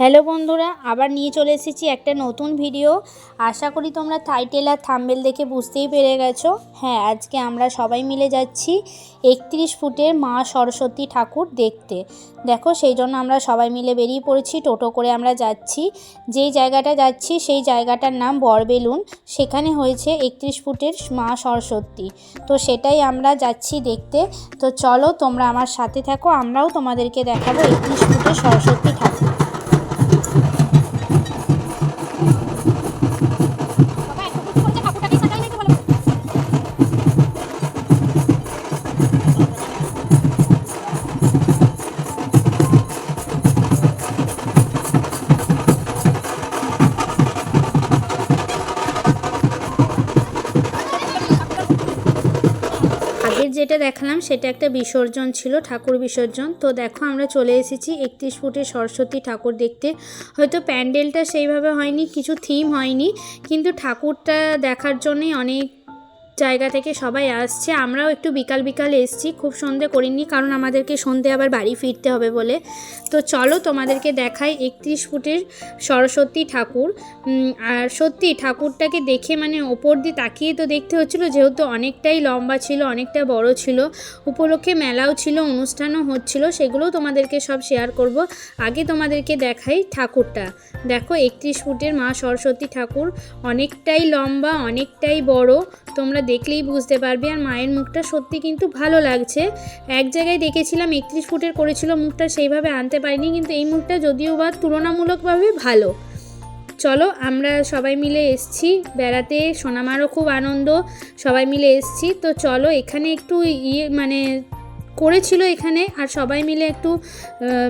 Hello বন্ধুরা, আবার নিয়ে চলে এসেছি একটা নতুন ভিডিও। আশা করি তোমরা টাইটেল আর থাম্বেল দেখে বুঝতেই পেরে গেছো। হ্যাঁ আজকে আমরা সবাই মিলে যাচ্ছি একত্রিশ ফুটের মা সরস্বতী ঠাকুর দেখতে। দেখো, সেই জন্য আমরা সবাই মিলে বেরিয়ে পড়েছি, টোটো করে আমরা যাচ্ছি। যেই জায়গাটা যাচ্ছি, সেই জায়গাটার নাম বরবেলুন। সেখানে হয়েছে একত্রিশ ফুটের মা সরস্বতী। তো সেটাই আমরা যাচ্ছি দেখতে। তো চলো, তোমরা আমার সাথে থাকো, আমরাও তোমাদেরকে দেখাবো একত্রিশ ফুটের সরস্বতী ঠাকুর। যেটা দেখালাম সেটা একটা বিসর্জন ছিল, ঠাকুর বিসর্জন। তো দেখো আমরা চলে এসেছি একত্রিশ ফুটে সরস্বতী ঠাকুর দেখতে। হয়তো প্যান্ডেলটা সেইভাবে হয়নি, কিছু থিম হয়নি, কিন্তু ঠাকুরটা দেখার জন্যই অনেক জায়গা থেকে সবাই আসছে। আমরাও একটু বিকাল বিকাল এসছি, খুব সন্ধে করিনি কারণ আমাদেরকে সন্ধে আবার বাড়ি ফিরতে হবে বলে। তো চলো তোমাদেরকে দেখাই একত্রিশ ফুটের সরস্বতী ঠাকুর। আর সত্যি ঠাকুরটাকে দেখে মানে ওপর দিয়ে তাকিয়ে তো দেখতে হচ্ছিল, যেহেতু অনেকটাই লম্বা ছিল, অনেকটা বড় ছিল। উপলক্ষে মেলাও ছিল, অনুষ্ঠানও হচ্ছিল, সেগুলোও তোমাদেরকে সব শেয়ার করব। আগে তোমাদেরকে দেখাই ঠাকুরটা। দেখো একত্রিশ ফুটের মা সরস্বতী ঠাকুর, অনেকটাই লম্বা, অনেকটাই বড়। তোমরা দেখলেই বুঝতে পারবে আর মায়ের মুখটা সত্যি কিন্তু ভালো লাগছে। এক জায়গায় দেখেছিলাম একত্রিশ ফুটের করেছিল মুখটা, সেইভাবে আনতে পারিনি, কিন্তু এই মুখটা যদিও বা তুলনামূলকভাবে ভালো। চলো, আমরা সবাই মিলে এসছি বেড়াতে, সোনামারও খুব আনন্দ, সবাই মিলে এসছি। তো চলো, এখানে একটু ইয়ে মানে করেছিল এখানে, আর সবাই মিলে একটু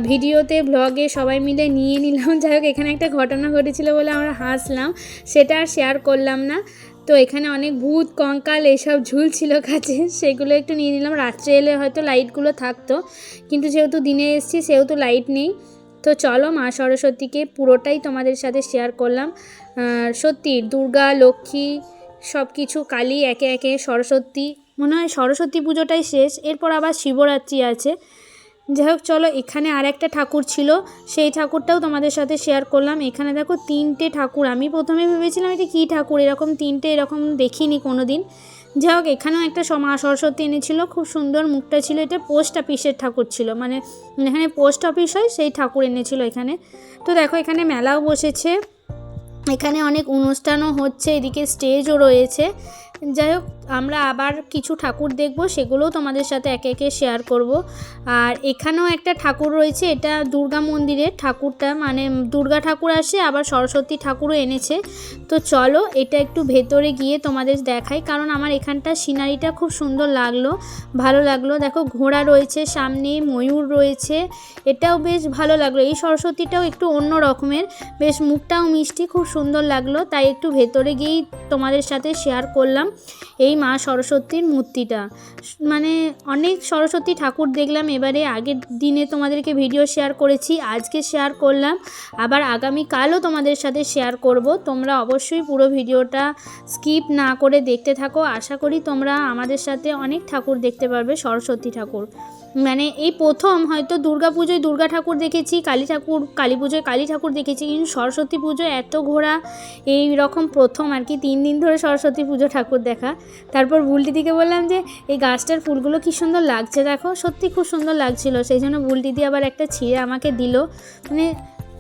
ভিডিওতে ব্লগে সবাই মিলে নিয়ে নিলাম। যাই হোক, এখানে একটা ঘটনা ঘটেছিল বলে আমরা হাসলাম, সেটা আর শেয়ার করলাম না। তো এখানে অনেক ভূত, কঙ্কাল এসব ঝুলছিল কাছে, সেগুলো একটু নিয়ে নিলাম। রাত্রে এলে হয়তো লাইটগুলো থাকতো, কিন্তু যেহেতু দিনে এসেছি, সেহেতু লাইট নেই। তো চলো মা সরস্বতীকে পুরোটাই তোমাদের সাথে শেয়ার করলাম। সত্যি দুর্গা, লক্ষ্মী সব কিছু কালী, একে একে, সরস্বতী, মনে হয় সরস্বতী পুজোটাই শেষ। এরপর আবার শিবরাত্রি আছে। যাই হোক চলো, এখানে আর একটা ঠাকুর ছিল। সেই ঠাকুরটাও তোমাদের সাথে শেয়ার করলাম। এখানে দেখো, তিনটে ঠাকুর। আমি প্রথমে ভেবেছিলাম এটা কী ঠাকুর? এরকম তিনটে, এরকম দেখিনি কোনো দিন যাই হোক এখানেও একটা স- মা সরস্বতী এনেছিল। খুব সুন্দর মুখটা ছিল। এটা পোস্ট অফিসের ঠাকুর ছিল। মানে এখানে পোস্ট অফিস হয়, সেই ঠাকুর এনেছিল এখানে। তো দেখো, এখানে মেলাও বসেছে। এখানে অনেক অনুষ্ঠানও হচ্ছে। এদিকে স্টেজও রয়েছে। যাই হোক আমরা আবার কিছু ঠাকুর দেখব, সেগুলোও তোমাদের সাথে একে একে শেয়ার করব। আর এখানেও একটা ঠাকুর রয়েছে, এটা দুর্গা মন্দিরের ঠাকুরটা মানে দুর্গা ঠাকুর আসে, আবার সরস্বতী ঠাকুরও এনেছে। তো চলো, এটা একটু ভেতরে গিয়ে তোমাদের দেখাই, কারণ আমার এখানটা সিনারিটা খুব সুন্দর লাগল, ভালো লাগল। দেখো, ঘোড়া রয়েছে, সামনে ময়ূর রয়েছে, এটাও বেশ ভালো লাগল। এই সরস্বতীটাও একটু অন্য রকমের, বেশ মুখটাও মিষ্টি, খুব সুন্দর লাগল। তাই একটু ভেতরে গিয়েই তোমাদের সাথে শেয়ার করলাম। এই মা সরস্বতীর মূর্তিটা। মানে অনেক সরস্বতী ঠাকুর দেখলাম, এবারে আগের দিনে তোমাদেরকে ভিডিও শেয়ার করেছি, আজকে শেয়ার করলাম, আবার আগামীকালও তোমাদের সাথে শেয়ার করব। তোমরা অবশ্যই পুরো ভিডিওটা স্কিপ না করে দেখতে থাকো। আশা করি তোমরা আমাদের সাথে অনেক ঠাকুর দেখতে পারবে, সরস্বতী ঠাকুর। মানে এই প্রথম হয়তো দুর্গা পুজোয় দুর্গা ঠাকুর দেখেছি, কালী ঠাকুর, কালী পুজোয় কালী ঠাকুর দেখেছি, কিন্তু সরস্বতী পুজোয় এত ঘোরা, এই রকম প্রথম আর কি, তিন দিন ধরে সরস্বতী পুজো ঠাকুর দেখা। তারপর বুলটি দিকে বললাম যে, এই গাছটার ফুলগুলো কি সুন্দর লাগছে দেখো, সত্যি খুব সুন্দর লাগছিল। সেই জন্য বুলটি দিয়ে আবার একটা ছিঁড়ে আমাকে দিল। মানে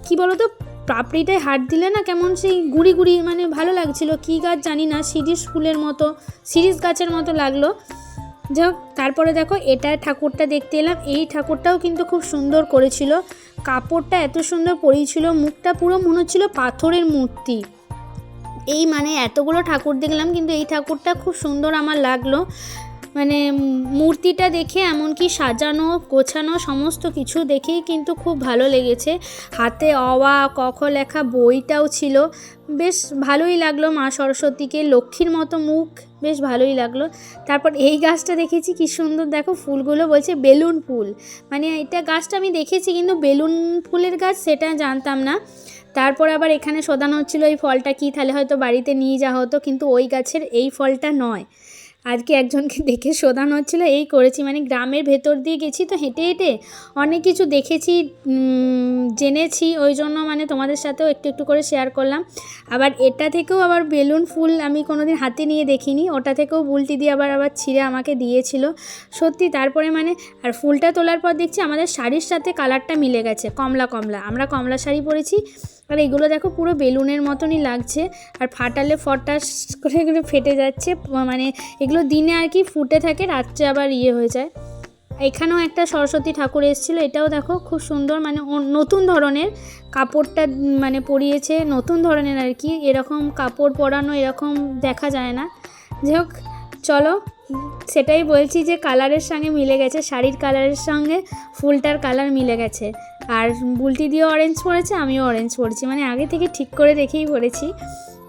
কি বলো তো পাপড়িটায় হাত দিলে না কেমন সেই গুড়ি গুড়ি মানে ভালো লাগছিল। কী গাছ জানি না, সিরিজ ফুলের মতো, সিরিজ গাছের মতো লাগল। যাই হোক, তারপরে দেখো, এটা ঠাকুরটা দেখতে এলাম। এই ঠাকুরটাও কিন্তু খুব সুন্দর করেছিল। কাপড়টা এত সুন্দর পরিয়েছিল, মুখটা পুরো মনে হচ্ছিল পাথরের মূর্তি। এই মানে এতগুলো ঠাকুর দেখলাম, কিন্তু এই ঠাকুরটা খুব সুন্দর আমার লাগল। মানে মূর্তিটা দেখে এমনকি সাজানো, গোছানো সমস্ত কিছু দেখেই কিন্তু খুব ভালো লেগেছে। হাতে অওয়া কখ লেখা বইটাও ছিল। বেশ ভালোই লাগল মা সরস্বতীকে। লক্ষ্মীর মতো মুখ বেশ ভালোই লাগল। তারপর এই গাছটা দেখেছি, কি সুন্দর। দেখো ফুলগুলো বলছে বেলুন ফুল। মানে এটা গাছটা আমি দেখেছি, কিন্তু বেলুন ফুলের গাছ সেটা জানতাম না। তারপর আবার এখানে শোধানো হচ্ছিল, এই ফলটা কি? তাহলে হয়তো বাড়িতে নিয়ে যাওয়া হতো। কিন্তু ওই গাছের এই ফলটা নয়। আজকে একজনকে দেখে শোধানো হচ্ছিল, এই করেছি। মানে গ্রামের ভেতর দিয়ে গেছি তো হেঁটে হেঁটে অনেক কিছু দেখেছি জেনেছি। ওই জন্য মানে তোমাদের সাথেও একটু একটু করে শেয়ার করলাম। আবার এটা থেকেও আবার বেলুন ফুল আমি কোনোদিন হাতে নিয়ে দেখিনি। ওটা থেকেও বুলটি দিয়ে আবার আবার ছিঁড়ে আমাকে দিয়েছিল। সত্যি তারপরে মানে আর ফুলটা তোলার পর দেখছি আমাদের শাড়ির সাথে কালারটা মিলে গেছে, কমলা কমলা। আমরা কমলা শাড়ি পরেছি আর এগুলো দেখো পুরো বেলুনের মতনই লাগছে। আর ফাটালে ফটাস করে এগুলো ফেটে যাচ্ছে। মানে এগুলো দিনে আর কি ফুটে থাকে, রাত্রে আবার ইয়ে হয়ে যায়। এখানেও একটা সরস্বতী ঠাকুর এসেছিল। এটাও দেখো খুব সুন্দর মানে নতুন ধরনের কাপড়টা মানে পরিয়েছে। নতুন ধরনের আর কি, এরকম কাপড় পরানো এরকম দেখা যায় না। যাই হোক, চলো, সেটাই বলছি যে কালারের সঙ্গে মিলে গেছে। শাড়ির কালারের সঙ্গে ফুলটার কালার মিলে গেছে। আর বুলটি দিয়ে অরেঞ্জ পরেছে, আমিও অরেঞ্জ পরেছি। মানে আগে থেকে ঠিক করে দেখেই পরেছি।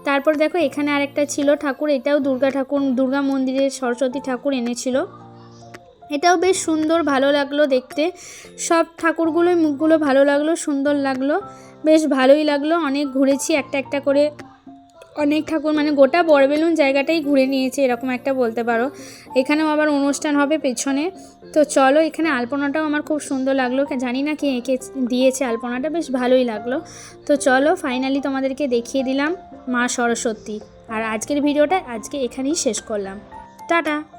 তারপর দেখো, এখানে আরেকটা ছিল ঠাকুর, এটাও দুর্গা ঠাকুর, দুর্গা মন্দিরের সরস্বতী ঠাকুর এনেছিল। এটাও বেশ সুন্দর, ভালো লাগল দেখতে। সব ঠাকুরগুলোই মুখগুলো ভালো লাগল, সুন্দর লাগল, বেশ ভালোই লাগল। অনেক ঘুরেছি, একটা একটা করে অনেক ঠাকুর মানে গোটা বড়বেলুন জায়গাটাই ঘুরে নিয়েছে, এরকম একটা বলতে পারো। এখানেও আবার অনুষ্ঠান হবে পেছনে। তো চলো, এখানে আলপনাটাও আমার খুব সুন্দর লাগল। জানি না কি এঁকে দিয়েছে আলপনাটা, বেশ ভালোই লাগল। তো চলো ফাইনালি তোমাদেরকে দেখিয়ে দিলাম মা সরস্বতী। আর আজকের ভিডিওটা আজকে এখানেই শেষ করলাম। টাটা!